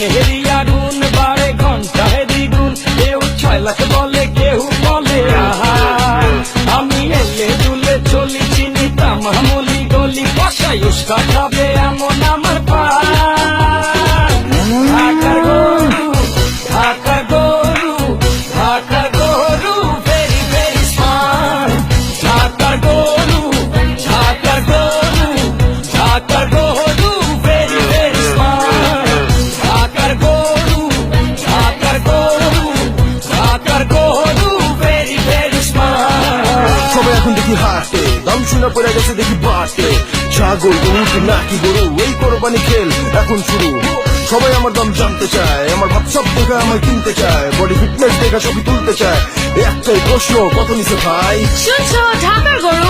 দামের আগুন বারে ঘন্টায় দ্বিগুণ কেউ ছয় লাখ বলে, কেউ বলে, আহা। আমি এলে দুলে চলি, চিনি তামামলি গলি কষাই উস্কা খাবে এমন আমার পা। এখন দেখি হাটে। দাম শুনে পড়ে গেছে দেখি বাটে। ছাগল গরু নাকি গরু, এই কোরবানি খেল এখন শুরু। সবাই আমার দাম জানতে চায়, আমার ভাব সব দেখা আমায় কিনতে চায়। বডি ফিটনেস দেখা ছবি তুলতে চায়। একটাই প্রশ্ন, কত নিচে ভাই? শুনছো, ঢাকার গরু